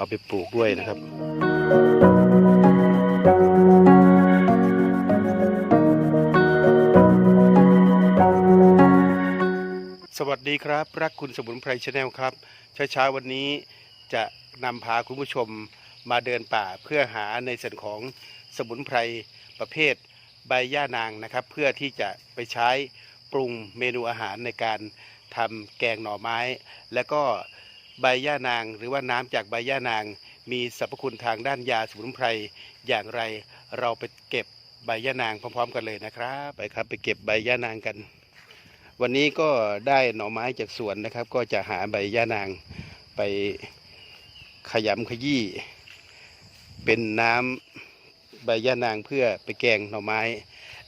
เอาไปปลูกด้วยนะครับ สวัสดีครับ รักคุณสมุนไพรชาแนลครับเช้าๆวันนี้จะนำพาคุณผู้ชมมาเดินป่าเพื่อหาในส่วนของสมุนไพรประเภทใบย่านางนะครับ เพื่อที่จะไปใช้ปรุงเมนูอาหารในการทำแกงหน่อไม้ และก็ ใบย่านาง หรือว่าน้ำจากใบย่านาง มีสรรพคุณทางด้านยาสมุนไพรอย่างไร เราไปเก็บใบย่านางพร้อมๆ กันเลยนะครับ ไปครับไปเก็บใบย่านางกัน วันนี้ก็ได้หน่อไม้จากสวนนะครับ ก็จะหาใบย่านางไปขยำขยี้เป็นน้ำใบย่านางเพื่อไปแกงหน่อไม้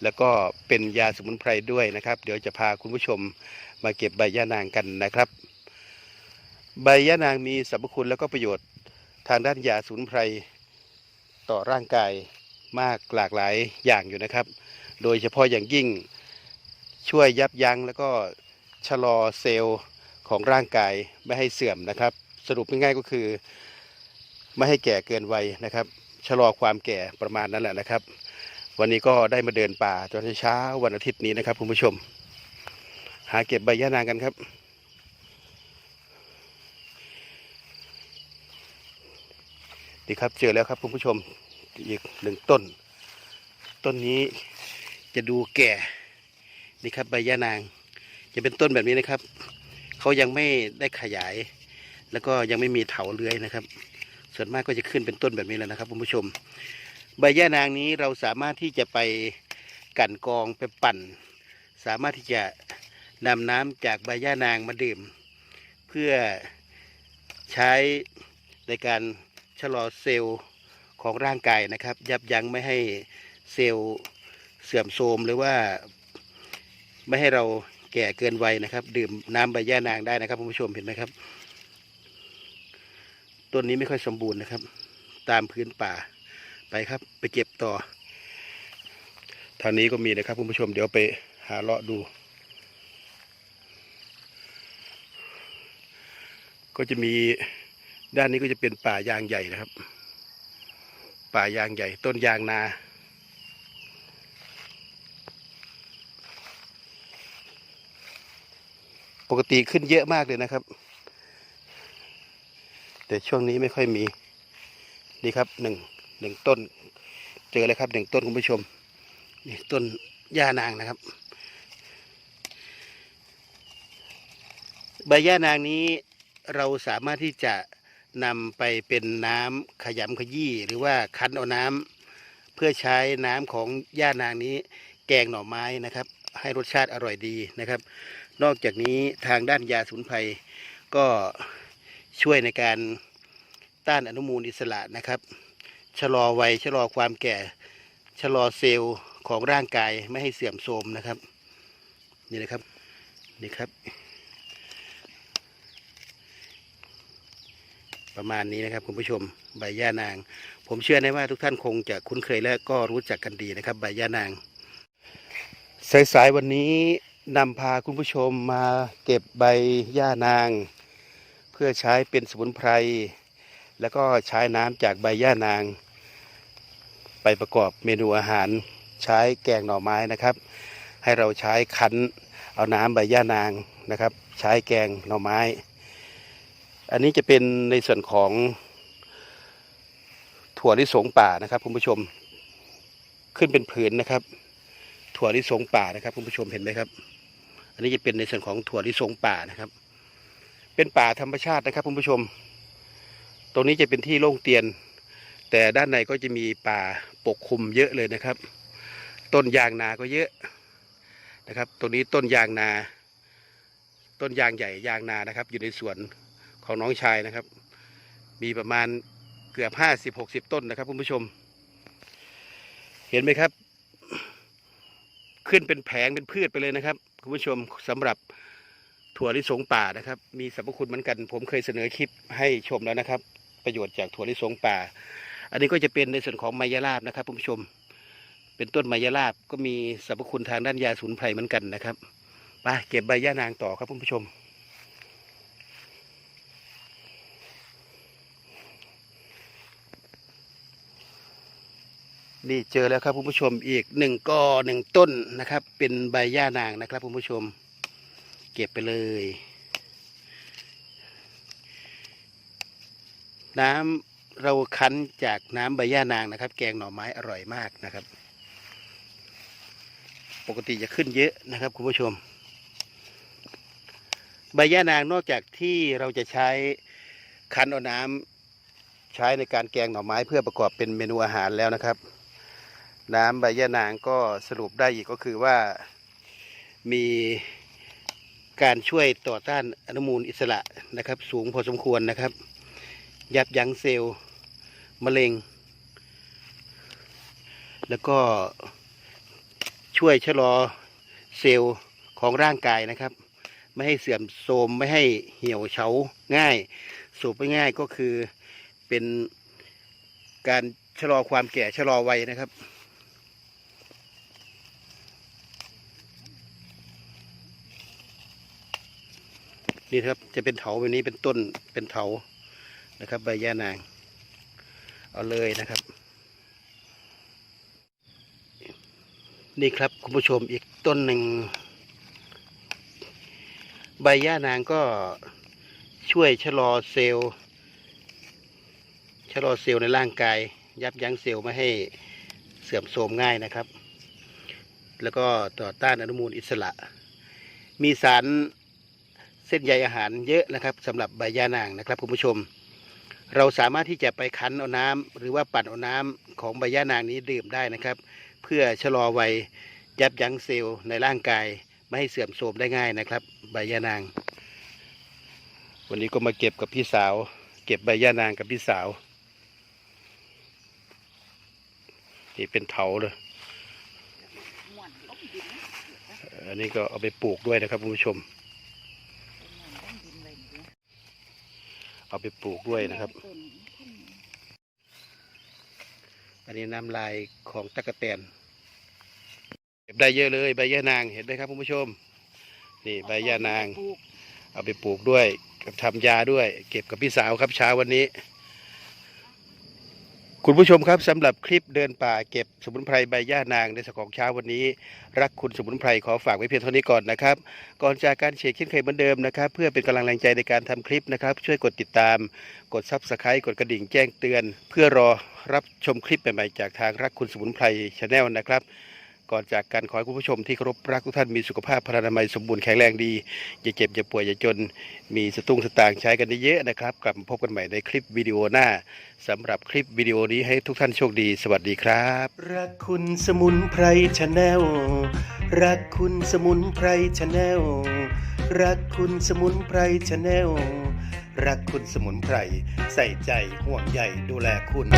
แล้วก็เป็นยาสมุนไพรด้วยนะครับ เดี๋ยวจะพาคุณผู้ชมมาเก็บใบย่านางกันนะครับ ใบย่านางมีสรรพคุณแล้วก็ประโยชน์ทางด้านยาสมุนไพรต่อร่างกายมากหลากหลายอย่างอยู่นะครับ โดยเฉพาะอย่างยิ่งช่วยยับยั้งแล้วก็ชะลอเซลล์ของร่างกายไม่ให้เสื่อมนะครับ สรุปง่ายๆก็คือ ไม่ให้แก่เกินวัยนะครับ ชะลอความแก่ประมาณนั้นแหละนะครับ วันนี้ก็ได้มาเดินป่าตอนเช้าวันอาทิตย์นี้นะครับคุณผู้ชม หาเก็บใบย่านางกันครับ ดีครับเจอแล้วครับคุณผู้ชมอีกหนึ่งต้น ต้นนี้จะดูแก่นี่ครับใบย่านาง จะเป็นต้นแบบนี้นะครับเขายังไม่ได้ขยาย แล้วก็ยังไม่มีเถาเลื้อยนะครับ ส่วนมากก็จะขึ้นเป็นต้นแบบนี้แหล้วนะครับคุณผู้ชม ใบย่านางนี้เราสามารถที่จะไปกั่นกรองไปปั่น สามารถที่จะนำน้ำจากใบย่านางมาดื่ม เพื่อใช้ในการ ชะลอเซลล์ของร่างกายนะครับ ยับยั้งไม่ให้เซลล์เสื่อมโทรมหรือว่า ไม่ให้เราแก่เกินวัยนะครับ ดื่มน้ำใบย่านางได้นะครับคุณผู้ชมเห็นไหมครับต้นนี้ไม่ค่อยสมบูรณ์นะครับ ตามพื้นป่าไปครับ ไปเก็บต่อทางนี้ก็มีนะครับคุณผู้ชมเดี๋ยวไปหาเลาะดู ก็จะมี ด้านนี้ก็จะเป็นป่ายางใหญ่นะครับ ป่ายางใหญ่ ต้นยางนา ปกติขึ้นเยอะมากเลยนะครับ แต่ช่วงนี้ไม่ค่อยมี นี่ครับหนึ่งหนึ่งต้น เจอเลยครับหนึ่งต้นคุณผู้ชม นี่ต้นย่านางนะครับ ใบย่านางนี้เราสามารถที่จะ นำไปเป็นน้ำขยำขยี้หรือว่าคั้นเอาน้ำเพื่อใช้น้ำของย่านางนี้ แกงหน่อไม้นะครับ ให้รสชาติอร่อยดีนะครับ นอกจากนี้ทางด้านยาสมุนไพรก็ช่วยในการต้านอนุมูลอิสระนะครับ ชะลอวัยชะลอความแก่ ชะลอเซลล์ของร่างกายไม่ให้เสื่อมโทรมนะครับ นี่นะครับ นี่ครับ ประมาณนี้นะครับคุณผู้ชมใบย่านาง ผมเชื่อแน่ว่าทุกท่านคงจะคุ้นเคยและก็รู้จักกันดีนะครับ ใบย่านางสายๆวันนี้นำพาคุณผู้ชมมาเก็บใบย่านาง เพื่อใช้เป็นสมุนไพร แล้วก็ใช้น้ำจากใบย่านาง ไปประกอบเมนูอาหาร ใช้แกงหน่อไม้นะครับ ให้เราใช้คั้นเอาน้ำใบย่านางนะครับ ใช้แกงหน่อไม้ อันนี้จะเป็นในส่วนของถั่วลิสงป่านะครับคุณผู้ชม ขึ้นเป็นผืนนะครับ ถั่วลิสงป่านะครับคุณผู้ชมเห็นไหมครับ อันนี้จะเป็นในส่วนของถั่วลิสงป่านะครับ เป็นป่าธรรมชาตินะครับคุณผู้ชม ตรงนี้จะเป็นที่โล่งเตียน แต่ด้านในก็จะมีป่าปกคลุมเยอะเลยนะครับ ต้นยางนาก็เยอะนะครับ ตรงนี้ต้นยางนา ต้นยางใหญ่ยางนานะครับ อยู่ในสวน ของน้องชายนะครับ มีประมาณเกือบห้าสิบหกสิบต้นนะครับคุณผู้ชม เห็นไหมครับ ขึ้นเป็นแผงเป็นพืชไปเลยนะครับคุณผู้ชมสำหรับถั่วลิสงป่านะครับ มีสรรพคุณเหมือนกัน ผมเคยเสนอคลิปให้ชมแล้วนะครับ ประโยชน์จากถั่วลิสงป่า อันนี้ก็จะเป็นในส่วนของไมยราบนะครับคุณผู้ชม เป็นต้นไมยราบก็มีสรรพคุณทางด้านยาสมุนไพรเหมือนกันนะครับไปเก็บใบย่านางต่อครับคุณผู้ชม นี่เจอแล้วครับคุณผู้ชมอีกหนึ่งกอหนึ่งต้นนะครับ เป็นใบหญ้านางนะครับคุณผู้ชม เก็บไปเลย น้ำเราคั้นจากน้ำใบหญ้านางนะครับ แกงหน่อไม้อร่อยมากนะครับ ปกติจะขึ้นเยอะนะครับคุณผู้ชม ใบหญ้านางนอกจากที่เราจะใช้คั้นเอาน้ำใช้ในการแกงหน่อไม้เพื่อประกอบเป็นเมนูอาหารแล้วนะครับ น้ำใบยะนางก็สรุปได้อีกก็คือว่ามีการช่วยต่อต้านอนุมูลอิสระนะครับ สูงพอสมควรนะครับ ยับยั้งเซลล์มะเร็ง แล้วก็ช่วยชะลอเซลล์ของร่างกายนะครับ ไม่ให้เสื่อมโทรมไม่ให้เหี่ยวเฉาง่ายสูบไปง่ายก็คือเป็นการชะลอความแก่ชะลอวัยนะครับ นี่ครับจะเป็นเถาแบบนี้เป็นต้นเป็นเถานะครับ ใบย่านาง เอาเลยนะครับ นี่ครับคุณผู้ชมอีกต้นหนึ่ง ใบย่านางก็ช่วยชะลอเซลล์ชะลอเซลล์ในร่างกาย ยับยั้งเซลล์ไม่ให้เสื่อมโทรมง่ายนะครับ แล้วก็ต่อต้านอนุมูลอิสระ มีสาร ส้นใยอาหารเยอะนะครับสำหรับใบย่านางนะครับคุณผู้ชม เราสามารถที่จะไปคั้นเอาน้ำหรือว่าปั่นเอาน้ำของใบย่านางนี้ดื่มได้นะครับ เพื่อชะลอวัยยับยั้งเซลล์ในร่างกาย ไม่ให้เสื่อมโทรมได้ง่ายนะครับ ใบย่านาง วันนี้ก็มาเก็บกับพี่สาว เก็บใบย่านางกับพี่สาวนี่เป็นเถาเลยอันนี้ก็เอาไปปลูกด้วยนะครับคุณผู้ชม เอาไปปลูกด้วยนะครับ อันนี้น้ำลายของตะกะแตนเก็บได้เยอะเลย ใบย่านางเห็นไหมครับคุณผู้ชม นี่ใบย่านาง เอาไปปลูกด้วยกับทำยาด้วย เก็บกับพี่สาวครับเช้าวันนี้ คุณผู้ชมครับสำหรับคลิปเดินป่าเก็บสมุนไพรใบหญ้านางในสของเช้าวันนี้ รักคุณสมุนไพรขอฝากไว้เพียงเท่านี้ก่อนนะครับ ก่อนจากการเช็คเช่นเคยเหมือนเดิมนะครับ เพื่อเป็นกำลังแรงใจในการทำคลิปนะครับ ช่วยกดติดตาม กดซับสไครต์กดกระดิ่งแจ้งเตือน เพื่อรอรับชมคลิปใหม่ๆจากทางรักคุณสมุนไพรชาแนลนะครับ ก่อนจากการขอให้คุณผู้ชมที่เคารพรักทุกท่านมีสุขภาพพลานามัยสมบูรณ์แข็งแรงดี อย่าเจ็บอย่าป่วยอย่าจน มีสตุ้งสตางค์ใช้กันเยอะนะครับ กลับมาพบกันใหม่ในคลิปวิดีโอหน้าสำหรับคลิปวิดีโอนี้ให้ทุกท่านโชคดี สวัสดีครับ รักคุณสมุนไพรชาแนลรักคุณสมุนไพรชาแนลรักคุณสมุนไพรชาแนลรักคุณสมุนไพรใส่ใจห่วงใยดูแลคุณ